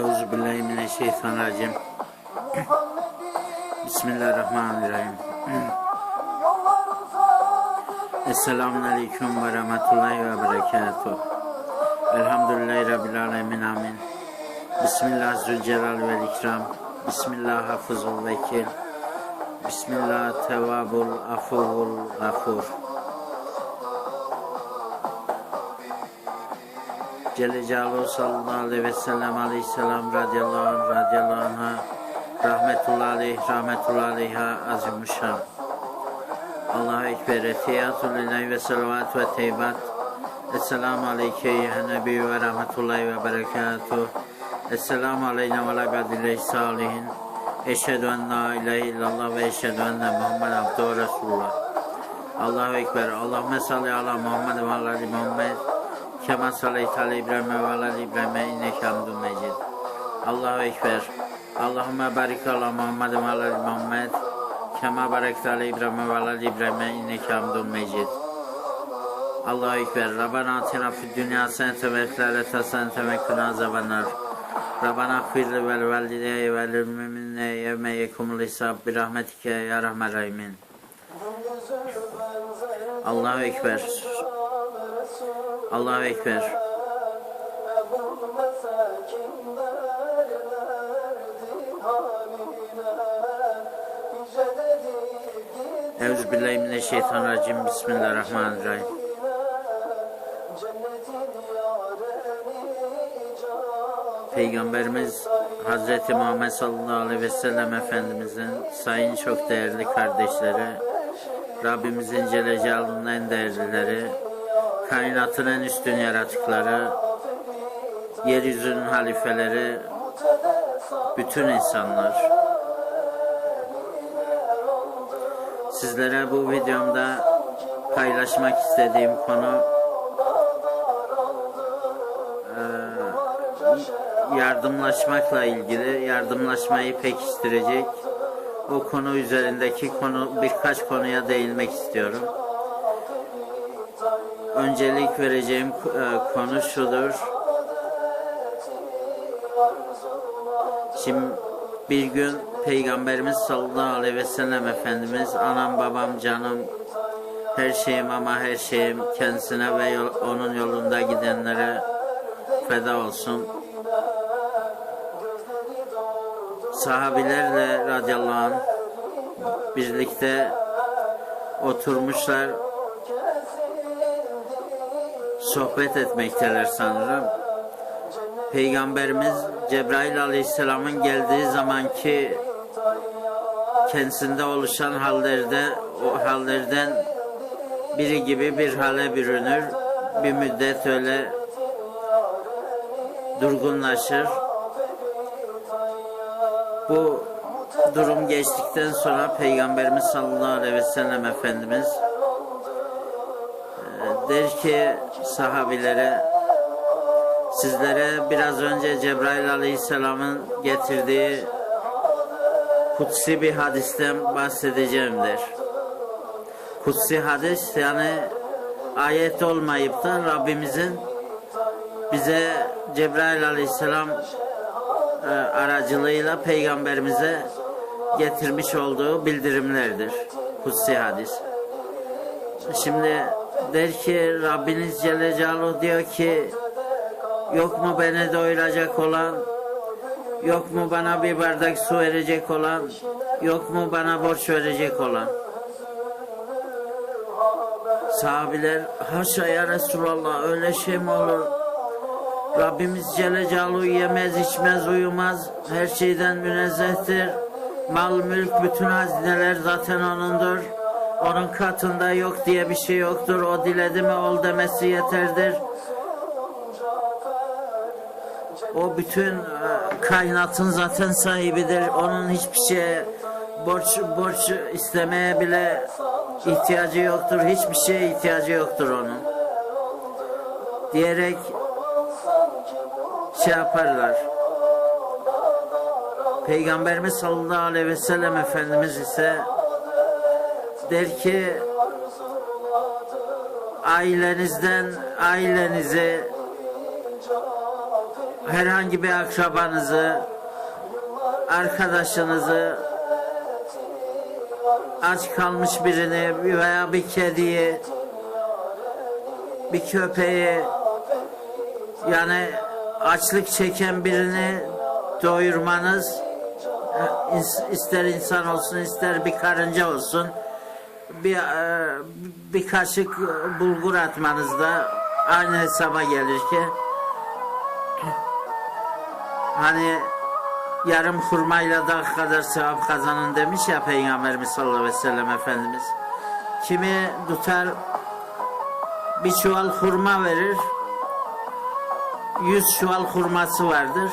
Euzubillahimineşşeytanirracim. Bismillahirrahmanirrahim. Esselamun Aleyküm ve Rahmetullahi ve Berekatuhu. Elhamdülillahi Rabbil Alemin Amin. Bismillah Zülcelal ve İkram. Bismillah Hafızul Vekil. Bismillah Tevabul Afuvul Gafur. Celle Celaluhu sallallahu aleyhi ve sellem aleyhisselam radıyallahu anh radıyallahu anh'a rahmetullahi aleyh rahmetullahi aleyha azimuşşan. Allahu Ekber etiyatü lillahi ve salavat ve teybat. Esselamu aleyke ya nebi ve rahmetullahi ve berekatuhu. Esselamu aleyna ve ala gadillehi salihin. Eşhedü en la ilahe illallah ve eşhedü enne Muhammed abduhu Resulullah. Allahu Ekber. Allahümme salli ala Muhammed ve ala Muhammed. Kema sallayte ala İbrahim ve ala ali İbrahim inneke hamdun mecid. Allahu Ekber. Allahümme barik ala Muhammed ve ala Muhammed. Kema barekte ala İbrahim ve ala ali İbrahim inneke hamdun mecid. Allahu Ekber. Rabbana atina fid dünya hasenete ve fil ahireti hasenete ve kina azabannar. Rabbana gfirli vel valideye vel müminine yevme yekumul hisab bi rahmetike ya rahmer rahimin. Allahu Ekber. Allahu Ekber. Euzubillahimineşşeytanirracim. Bismillahirrahmanirrahim. Peygamberimiz Hazreti Muhammed sallallahu aleyhi ve sellem Efendimizin sayın çok değerli kardeşleri, Rabbimizin Celle Celaluhu'nun en değerlileri, kainatın en üstün yaratıkları, yeryüzünün halifeleri, bütün insanlar. Sizlere bu videomda paylaşmak istediğim konu eee, yardımlaşmakla ilgili, yardımlaşmayı pekiştirecek o konu üzerindeki konu birkaç konuya değinmek istiyorum. Öncelik vereceğim e, konu şudur. Şimdi bir gün Peygamberimiz sallallahu aleyhi ve sellem Efendimiz anam babam canım her şeyim ama her şeyim kendisine ve yol- onun yolunda gidenlere feda olsun. Sahabilerle radıyallahu anh birlikte oturmuşlar sohbet etmekteler sanırım. Peygamberimiz Cebrail Aleyhisselam'ın geldiği zamanki kendisinde oluşan hallerde o hallerden biri gibi bir hale bürünür. Bir müddet öyle durgunlaşır. Bu durum geçtikten sonra Peygamberimiz sallallahu aleyhi ve sellem Efendimiz der ki sahabilere sizlere biraz önce Cebrail aleyhisselamın getirdiği kutsi bir hadisten bahsedeceğim der. Kutsi hadis yani ayet olmayıp da Rabbimizin bize Cebrail aleyhisselam e, aracılığıyla peygamberimize getirmiş olduğu bildirimlerdir. Kutsi hadis. Şimdi der ki Rabbiniz Celle Celaluhu diyor ki yok mu beni doyuracak olan yok mu bana bir bardak su verecek olan yok mu bana borç verecek olan sahabiler haşa ya Resulallah öyle şey mi olur Rabbimiz Celle Celaluhu yemez, içmez, uyumaz. Her şeyden münezzehtir. Mal, mülk, bütün hazineler zaten O'nundur. Onun katında yok diye bir şey yoktur. O diledi mi ol demesi yeterdir. O bütün e, kainatın zaten sahibidir. Onun hiçbir şeye borç borç istemeye bile ihtiyacı yoktur. Hiçbir şeye ihtiyacı yoktur onun. Diyerek şey yaparlar. Peygamberimiz sallallahu aleyhi ve sellem Efendimiz ise der ki ailenizden ailenize herhangi bir akrabanızı, arkadaşınızı, aç kalmış birini veya bir kediyi, bir köpeği, yani açlık çeken birini doyurmanız ins- ister insan olsun ister bir karınca olsun bir e, bir kaşık e, bulgur atmanız da aynı hesaba gelir ki hani yarım hurmayla da kadar sevap kazanın demiş ya Peygamberimiz sallallahu aleyhi ve sellem Efendimiz. Kimi tutar bir çuval hurma verir, yüz çuval hurması vardır.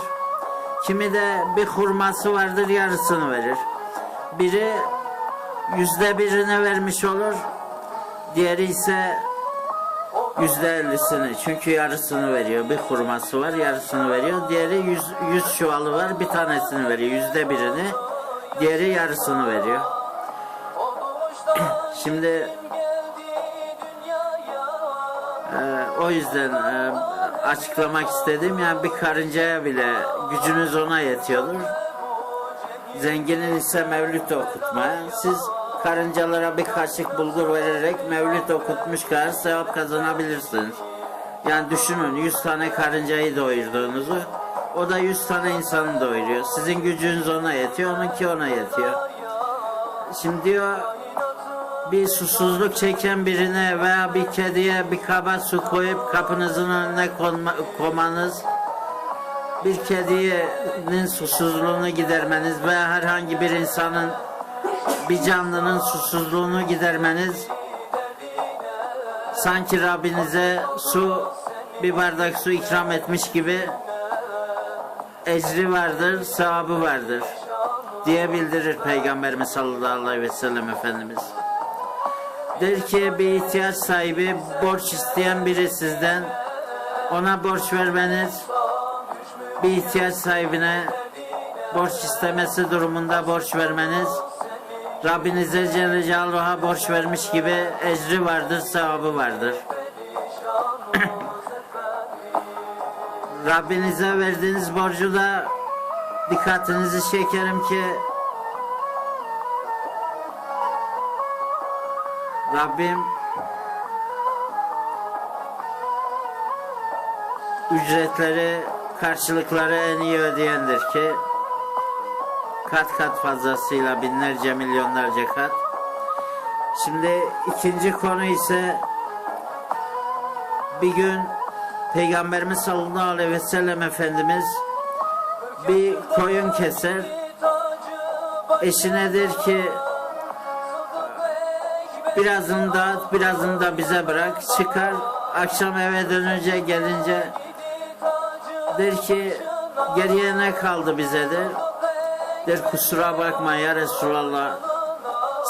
Kimi de bir hurması vardır yarısını verir. Biri yüzde birini vermiş olur, diğeri ise yüzde ellisini çünkü yarısını veriyor. Bir hurması var yarısını veriyor. Diğeri yüz, yüz çuvalı var bir tanesini veriyor. Yüzde birini diğeri yarısını veriyor. Şimdi e, o yüzden e, açıklamak istedim. Yani bir karıncaya bile gücünüz ona yetiyordur. Zenginin ise mevlüt okutmaya. Siz karıncalara bir kaşık bulgur vererek mevlüt okutmuş kadar sevap kazanabilirsiniz. Yani düşünün 100 tane karıncayı doyurduğunuzu o da 100 tane insanı doyuruyor. Sizin gücünüz ona yetiyor, onunki ona yetiyor. Şimdi diyor bir susuzluk çeken birine veya bir kediye bir kaba su koyup kapınızın önüne konma, komanız bir kedinin susuzluğunu gidermeniz veya herhangi bir insanın bir canlının susuzluğunu gidermeniz sanki Rabbinize su bir bardak su ikram etmiş gibi ecri vardır, sevabı vardır diye bildirir Peygamberimiz sallallahu aleyhi ve sellem Efendimiz. Der ki bir ihtiyaç sahibi borç isteyen biri sizden ona borç vermeniz bir ihtiyaç sahibine borç istemesi durumunda borç vermeniz Rabbinize Celle Celaluhu'ya borç vermiş gibi ecri vardır, sevabı vardır. Rabbinize verdiğiniz borcu da dikkatinizi çekerim ki Rabbim ücretleri, karşılıkları en iyi ödeyendir ki? Kat kat fazlasıyla binlerce milyonlarca kat. Şimdi ikinci konu ise bir gün Peygamberimiz sallallahu aleyhi ve sellem Efendimiz bir koyun keser. Eşine der ki? Birazını dağıt birazını da bize bırak. Çıkar akşam eve dönünce gelince der ki geriye ne kaldı bize der der kusura bakma ya Resulallah.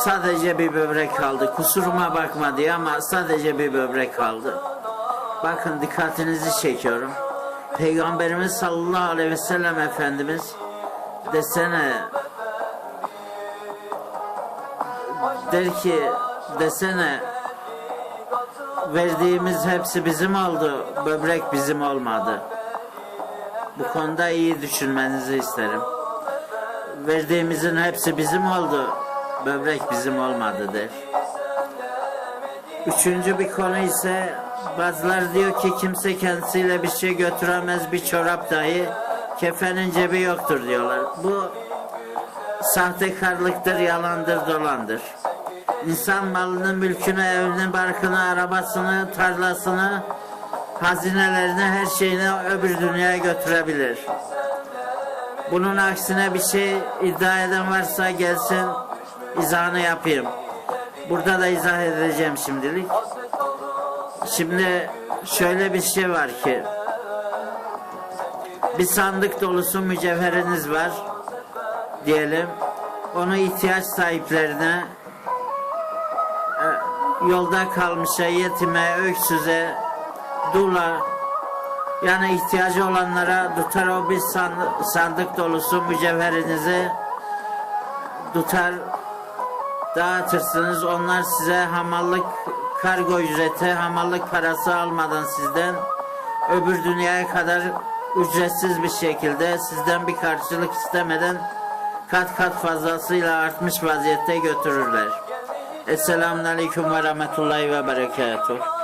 Sadece bir böbrek kaldı. Kusuruma bakma diye ama sadece bir böbrek kaldı. Bakın dikkatinizi çekiyorum. Peygamberimiz sallallahu aleyhi ve sellem Efendimiz desene der ki desene verdiğimiz hepsi bizim oldu böbrek bizim olmadı bu konuda iyi düşünmenizi isterim. Verdiğimizin hepsi bizim oldu. Böbrek bizim olmadı der üçüncü bir konu ise bazılar diyor ki kimse kendisiyle bir şey götüremez bir çorap dahi kefenin cebi yoktur diyorlar. Bu sahtekarlıktır yalandır dolandır. İnsan malını, mülkünü, evini, barkını, arabasını, tarlasını, hazinelerini, her şeyini öbür dünyaya götürebilir. Bunun aksine bir şey iddia eden varsa gelsin izahını yapayım. Burada da izah edeceğim şimdilik. Şimdi şöyle bir şey var ki bir sandık dolusu mücevheriniz var diyelim. Onu ihtiyaç sahiplerine yolda kalmışa, yetime, öksüze, dula yani ihtiyacı olanlara tutar o bir sandık, dolusu mücevherinizi tutar dağıtırsınız. Onlar size hamallık kargo ücreti, hamallık parası almadan sizden öbür dünyaya kadar ücretsiz bir şekilde sizden bir karşılık istemeden kat kat fazlasıyla artmış vaziyette götürürler. Esselamun Aleyküm ve Rahmetullahi ve Berekatuhu.